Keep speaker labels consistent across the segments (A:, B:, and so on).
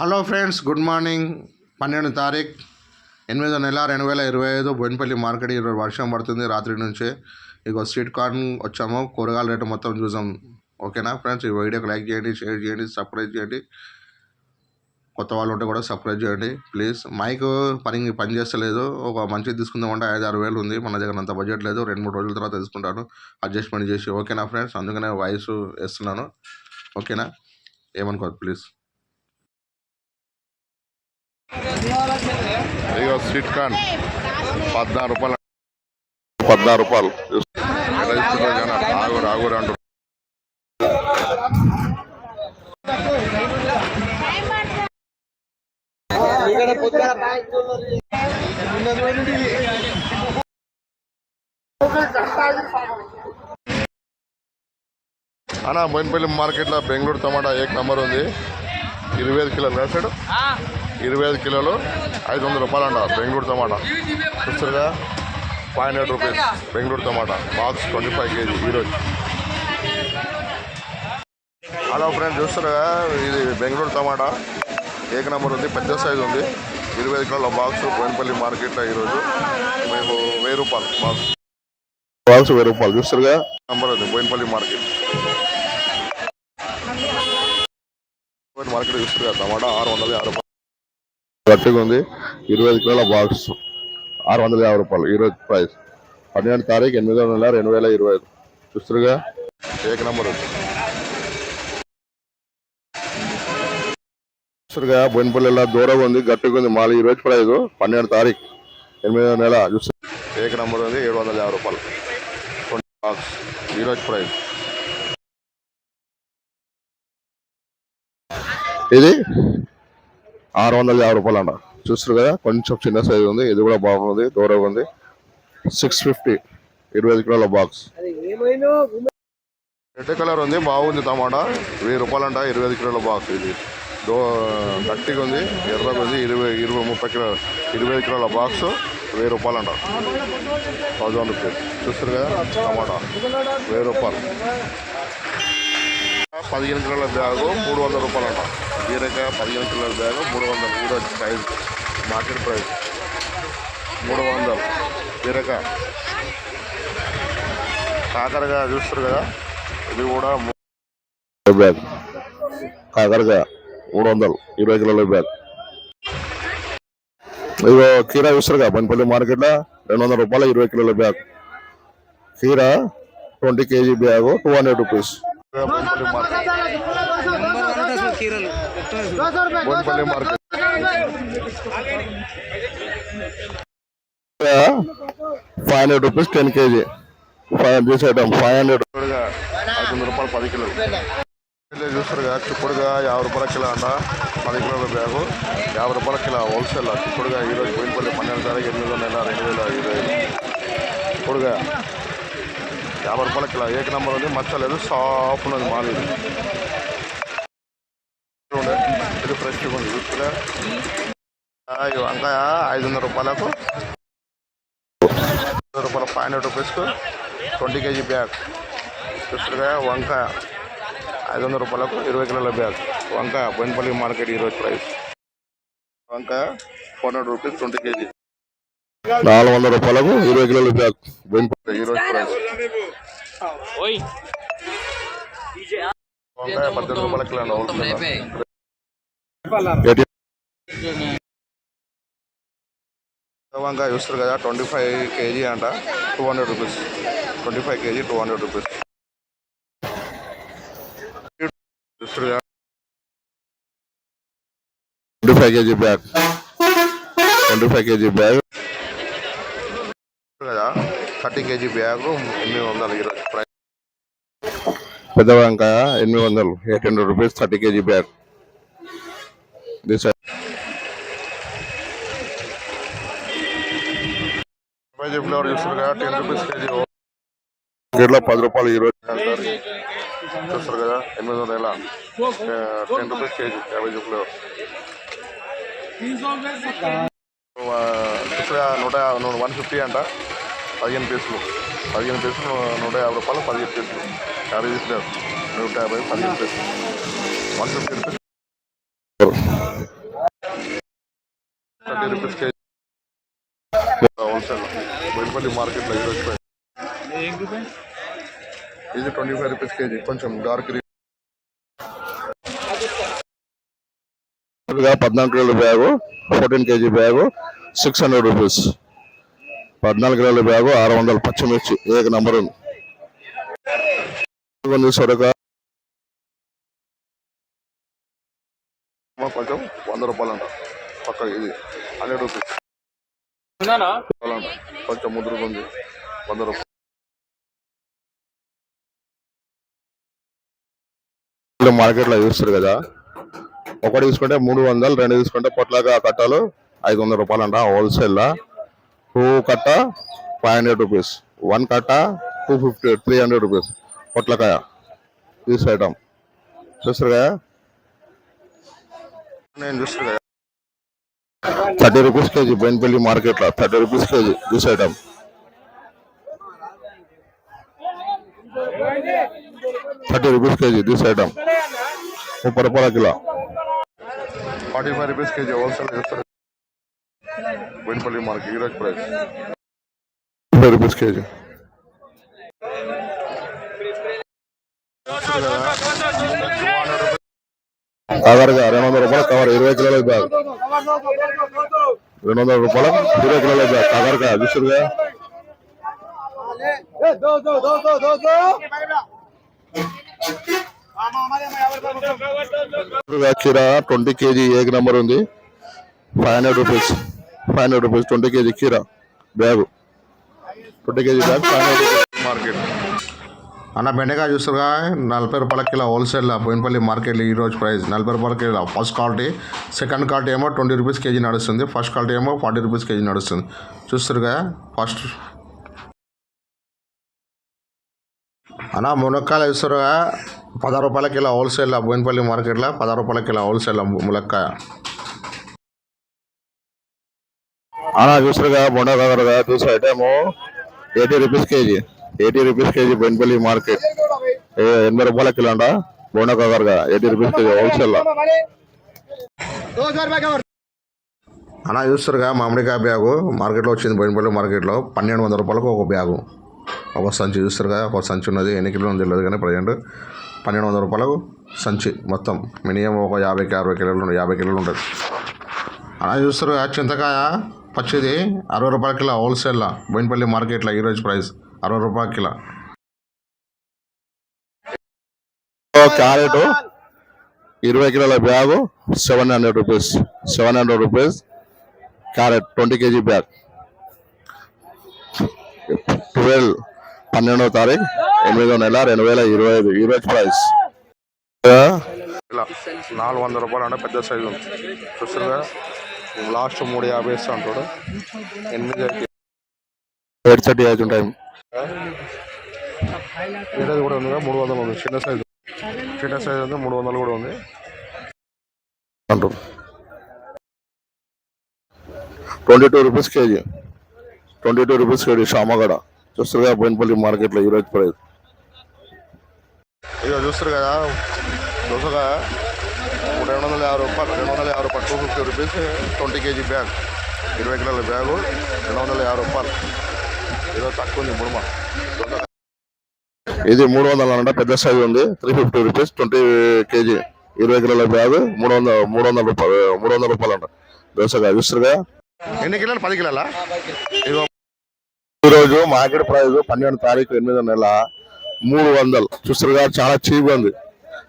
A: Hello friends good morning. పన్నెండు తారీఖు ఎనిమిదో నెల రెండు వేల ఇరవై ఐదు బోయినపల్లి మార్కెట్ ఈరోజు వర్షం పడుతుంది రాత్రి నుంచే. ఇగో స్వీట్ కార్న్ వచ్చాము కూరగాయల రేటు మొత్తం చూసాం. ఓకేనా ఫ్రెండ్స్? ఈ వీడియోకి లైక్ చేయండి షేర్ చేయండి సబ్స్క్రైబ్ చేయండి. కొత్త వాళ్ళు ఉంటే కూడా సబ్స్క్రైబ్ చేయండి ప్లీజ్. మైక్ పని పని చేస్తలేదు. ఒక మంచిది తీసుకుందామంటే ఐదు ఆరు వేలు ఉంది. మన దగ్గర అంత బడ్జెట్ లేదు. రెండు మూడు రోజుల తర్వాత తీసుకుంటాను. అడ్జస్ట్మెంట్ చేసి. ఓకేనా ఫ్రెండ్స్? అందుకనే వాయిస్ వేస్తున్నాను. ఓకేనా? ఏమనుకోదు ప్లీజ్. ఇదిగో స్వీట్ కార్న్. పద్నాలుగు రూపాయలు. పద్నాలుగు రూపాయలు. ఎలా ఇస్తున్నారు జనాలు? ఆగురు ఆగురు అంటారు అన్న బోయినపల్లి మార్కెట్లో బెంగళూరు టమాటా ఏక్ నంబర్ ఉంది. ఇరవై ఐదు కిలోలు రాశాడు. ఇరవై ఐదు కిలోలు ఐదు వందల రూపాయలు అంట బెంగళూరు టమాటా. చూస్తారుగా? ఫైవ్ హండ్రెడ్ రూపీస్ బెంగళూరు టమాటా. బాక్స్ ట్వంటీ ఫైవ్ కేజీ ఈరోజు. హలో ఫ్రెండ్స్ చూస్తారుగా? ఇది బెంగళూరు టమాటా. ఏక నెంబర్ ఉంది పెద్ద సైజు ఉంది. ఇరవై ఐదు కిలోల బాక్స్ బోయినపల్లి మార్కెట్లో ఈరోజు. మేము వెయ్యి రూపాయలు బాక్స్. బాక్స్ వెయ్యి రూపాయలు. చూస్తారుగా? నెంబర్ ఉంది బోయినపల్లి మార్కెట్. బోయిన మార్కెట్ చూస్తారుగా టమాటా ఆరు వందల యాభై రూపాయలు. గట్టిగా ఉంది. ఇరవై ఐదు కిలోల బాక్స్. ఆరు వందల యాభై రూపాయలు. ఈరోజు ప్రైస్. పన్నెండు తారీఖు ఎనిమిదో నెల రెండు వేల ఇరవై ఐదు. చూస్తారుగా? ఏక నెంబర్. ఉంది బొయినపల్లిలో దూరంగా ఉంది గట్టిగా ఉంది. మళ్ళీ ఈ రోజు ప్రైస్ పన్నెండు తారీఖు ఎనిమిదో నెల. చూస్తు ఏక నెంబర్ ఉంది ఏడు వందల యాభై రూపాయలు. Twenty box. ఈ రోజు ప్రైస్ ఇది? ఆరు వందల యాభై రూపాయలు అంట చూస్తారు కదా కొంచెం చిన్న సైజ్ ఉంది ఇది కూడా బాగుంది దూరంగా ఉంది. సిక్స్ ఫిఫ్టీ ఇరవై ఐదు కిలోల బాక్స్ రెడ్ కలర్ ఉంది బాగుంది టమాటా. వెయ్యి రూపాయలు అంట ఇరవై ఐదు కిలోల బాక్స్ ఇది. దో గట్టిగా ఉంది ఎర్రగా ఉంది ఇరవై ఇరవై ముప్పై కిలో ఇరవై ఐదు కిలోల బాక్స్ వెయ్యి రూపాయలు అంట థౌజండ్ రూపీస్ చూస్తారు కదా టమాటా. వెయ్యి రూపాయలు. పదిహేను కిలోల బ్యాగు మూడు వందల రూపాయలు అంట బీరకాయ పదిహేను కిలోల బ్యాగ్ మూడు వందలు ఈరోజు ప్రైస్ మార్కెట్ ప్రైస్. మూడు వందలు బీరకాయ కాకరకాయ చూస్తారు కదా ఇది కూడా బ్యాగ్. కాకరకాయ మూడు వందలు ఇరవై కిలోల బ్యాగ్. ఇదిగో కీరా చూస్తారు కదా పనిపల్లి మార్కెట్లో రెండు వందల రూపాయలు ఇరవై కిలోల బ్యాగ్. కీరా twenty KG bag two hundred rupees. Bowenpally market five hundred rupees ten KG. Five hundred item five hundred. ఐదు వందల రూపాయలు పది కిలోలు. చూస్తారుగా చూస్తారు చిక్కుడుగా యాభై రూపాయల కిలో అంట. పది కిలోల బ్యాగు. యాభై రూపాయల కిలో హోల్సేల్ చిక్కుడుగా. ఈరోజు పోయినపల్లి పన్నెండు తారీఖు ఎనిమిది వందల రెండు వేల ఇరవై ఐదు. చిక్కుడుగా. యాభై రూపాయల కిలో ఏక నెంబర్ ఉంది. మచ్చ లేదు. సాఫ్ ఉన్నది మాది. ఇది. ఫ్రెష్గా ఉంది. చూస్తున్నా. వంకాయ ఐదు వందల రూపాయలకు రూపాయల ఫైవ్ హండ్రెడ్ రూపీస్కు ట్వంటీ కేజీ బ్యాగ్. చూస్తున్నా వంకాయ ఐదు వందల రూపాయలకు ఇరవై కిలోల బ్యాగ్. వంకాయ బోయినపల్లి మార్కెట్ ఈరోజు ప్రైస్ వంకాయ four hundred rupees twenty kg. నాలుగు వందల రూపాయలకు ఇరవై కిలోల బ్యాగ్. వంకాయ చూస్తారు కదా ట్వంటీ ఫైవ్ కేజీ అంట two hundred rupees. Twenty five kg two hundred rupees. చూస్తారు కదా. Twenty five kg bag. Twenty five kg bag. Thirty kg bag ఎనిమిది వందలు ఈరోజు ప్రైస్ పెద్ద వంకాయ ఎనిమిది వందలు eight hundred rupees thirty kg bag. This kg flavour చూస్తారు కదా టెన్ రూపీస్ కేజీ గిట్లో పది రూపాయలు ఈరోజు. చూస్తారు కదా ఎనిమిది వందల ఎలా? Ten rupees kg cabbage flavour చూసారా నూట వన్ ఫిఫ్టీ అంట. పదిహేను పీసులు. పదిహేను పీసులు నూట యాభై రూపాయలు పదిహేను పీసులు. యాభై ఫ్లేవర్ నూట యాభై పదిహేను పీసులు. One fifty rupees. Thirty rupees kg. Wholesale. Bayatapalli మార్కెట్లో ఈరోజు ఇది ట్వంటీ ఫైవ్ రూపీస్ కేజీ. కొంచెం డార్క్ పద్నాలుగు కిలోల bag fourteen kg bag six hundred rupees పద్నాలుగు కిలోల బ్యాగు ఆరు వందలు పచ్చిమిర్చి ఏక నంబర్. సొరకాయ. కొంచెం వంద రూపాయలు అంట పక్క ఇది హండ్రెడ్ రూపీస్. కొంచెం ముదురుగా ఉంది. వంద రూపాయలు మార్కెట్లో చూస్తారు కదా. ఒకటి తీసుకుంటే మూడు వందలు రెండు తీసుకుంటే పొట్లాగా కట్టాలు. ఐదు వందల రూపాయలు అంట హోల్సేల్ టూ కట్ట ఫైవ్ హండ్రెడ్ రూపీస్ వన్ కట్ట two fifty three hundred rupees పొట్లకాయ. తీస్ ఐటమ్ చూస్తారు కదా? నేను చూస్తారు కదా. థర్టీ రూపీస్ కేజీ బెన్పల్లి మార్కెట్లో. Thirty rupees kg. This item thirty rupees kg. This item ముప్పై రూపాయల kilo. Forty five rupees kg wholesale చేస్తారు బోయినపల్లి మార్కెట్ ఈరోజు ప్రైస్ రూపీస్ కేజీ కవర్ రెండు వందల రూపాయలు కవర్ ఇరవై కిలోల బ్యాగ్. రెండు వందల రూపాయలు ఇరవై కిలోల బ్యాగ్. కవర్గా చూస్తురుగా కీర ట్వంటీ కేజీ ఏక్ నెంబర్ ఉంది? Five hundred rupees. Five hundred rupees twenty kg కీర bag. Twenty kg bag five hundred rupees. Market. అన్న బెండకాయ చూస్తారుగా నలభై రూపాయల కిలో హోల్సేల్ బోయినపల్లి మార్కెట్ ఈ రోజు ప్రైస్. నలభై రూపాయల kilo first quality. Second quality ఏమో ట్వంటీ రూపీస్ కేజీ నడుస్తుంది. ఫస్ట్ క్వాలిటీ ఏమో ఫార్టీ రూపీస్ కేజీ నడుస్తుంది. చూస్తారుగా ఫస్ట్. అన్న మునక్కాయలు చూస్తారుగా పదహారు రూపాయల కిలో హోల్సేల్ బోయినపల్లి మార్కెట్లో పదహారు రూపాయల కిలో హోల్సేల్ ములక్కాయ అన్న చూసారుగా బొండకాకరగా చూసే item. Eighty rupees kg. Eighty rupees kg Bowenpally market. ఎనభై రూపాయల కిలో అంట. బొండకాకరగా ఎయిటీ రూపీస్ కేజీ హోల్సేల్ అన్న చూస్తారుగా మామిడికాయ బ్యాగు. మార్కెట్లో వచ్చింది బెన్పల్లి మార్కెట్లో. పన్నెండు వందల రూపాయలకు ఒక బ్యాగు. ఒక సంచి చూస్తారుగా ఒక సంచి ఉన్నది. ఎన్ని కిలో ఉంది తెలియదు కానీ ప్రజెంట్ పన్నెండు వందల రూపాయలకు సంచి మొత్తం. మినిమం ఒక యాభైకి అరవై కిలోలు యాభై కిలోలు ఉంటుంది. అలా చూస్తారు చింతకాయ. పచ్చిది అరవై రూపాయల కిలో హోల్సేల్లో బోయినపల్లి మార్కెట్లో ఈరోజు ప్రైస్ అరవై రూపాయల కిలో. క్యారెట్ ఇరవై కిలోల bag seven hundred rupees seven hundred rupees carrot twenty kg bag. Twelve పన్నెండవ తారీఖు ఎనిమిదో నెల రెండు వేల ఇరవై ఐదు ఈరోజు ప్రైస్. నాలుగు వందల రూపాయలు అంటే పెద్ద సైజు చూస్తారుగా లాస్ట్ మూడు యాభై ఇస్తా అంటాడు. ఎనిమిది ఎయిట్ థర్టీ అవుతుంది టైం కూడా ఉంది మూడు వందలు ఉంది. చిన్న సైజు చిన్న సైజు ఉంది మూడు వందలు కూడా ఉంది. అంటారు. Twenty two rupees kg. Twenty two rupees kg షామగడ చూస్తారు బోయినపల్లి మార్కెట్లో ఈరోజు ప్రైస్ ఇక చూస్తారు కదా దోసకాయ. రెండు వందల యాభై రూపాయలు రెండు వందల యాభై రూపాయలు two fifty rupees twenty kg bag. ఇరవై కిలోల బ్యాగు రెండు వందల యాభై రూపాయలు. ఈరోజు తక్కువ ఉంది ముడుమ ఇది మూడు వందల అంట పెద్ద సైజు ఉంది. Three fifty rupees twenty kg. ఇరవై కిలోల బ్యాగ్ మూడు వందల మూడు వందల రూపాయలు మూడు వందల రూపాయలు అంట దోసకాయ చూస్తారుగా ఎన్ని కిలోలు? పది కిలోలా? ఈరోజు మార్కెట్ ప్రైస్ పన్నెండు తారీఖు ఎనిమిదో నెల మూడు వందలు చూస్తారుగా చాలా చీప్ ఉంది.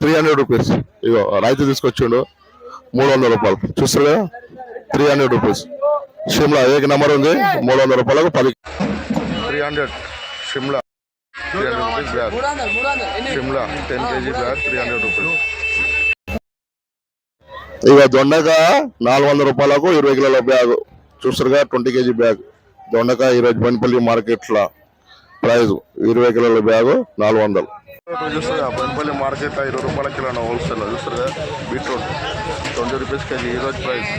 A: త్రీ హండ్రెడ్ రూపీస్ ఇగో రైతు తీసుకొచ్చిండు మూడు వందల రూపాయలు. చూస్తారుగా త్రీ హండ్రెడ్ రూపీస్ షిమ్లా ఏక నెంబర్ ఉంది. మూడు వందల రూపాయలకు పది three hundred Shimla three hundred rupees bag. Shimla ten kg bag three hundred rupees ఇక దొండకాయ నాలుగు వందల రూపాయలకు ఇరవై కిలోల బ్యాగ్. చూస్తారుగా ట్వంటీ కేజీ బ్యాగ్. దొండకాయ ఈరోజు బెన్పల్లి మార్కెట్లో ప్రైస్ ఇరవై కిలోల బ్యాగ్ నాలుగు వందలు. చూస్తారుగా బెన్పల్లి మార్కెట్లో ఇరవై రూపాయల కిలో హోల్సేల్ చూస్తారుగా బీట్రూట్. ట్వంటీ రూపీస్ కేజీ ఈరోజు price.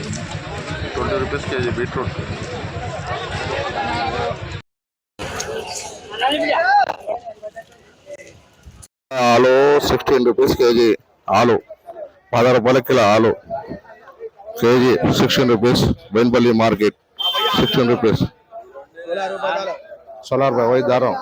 A: Twenty rupees kg beetroot. ఆలు సిక్స్టీన్ రూపీస్ కేజీ ఆలు. పది రూపాయల కిలో ఆలు.
B: Kg sixteen rupees Bowenpally market. Sixteen rupees. Solar boy దారం.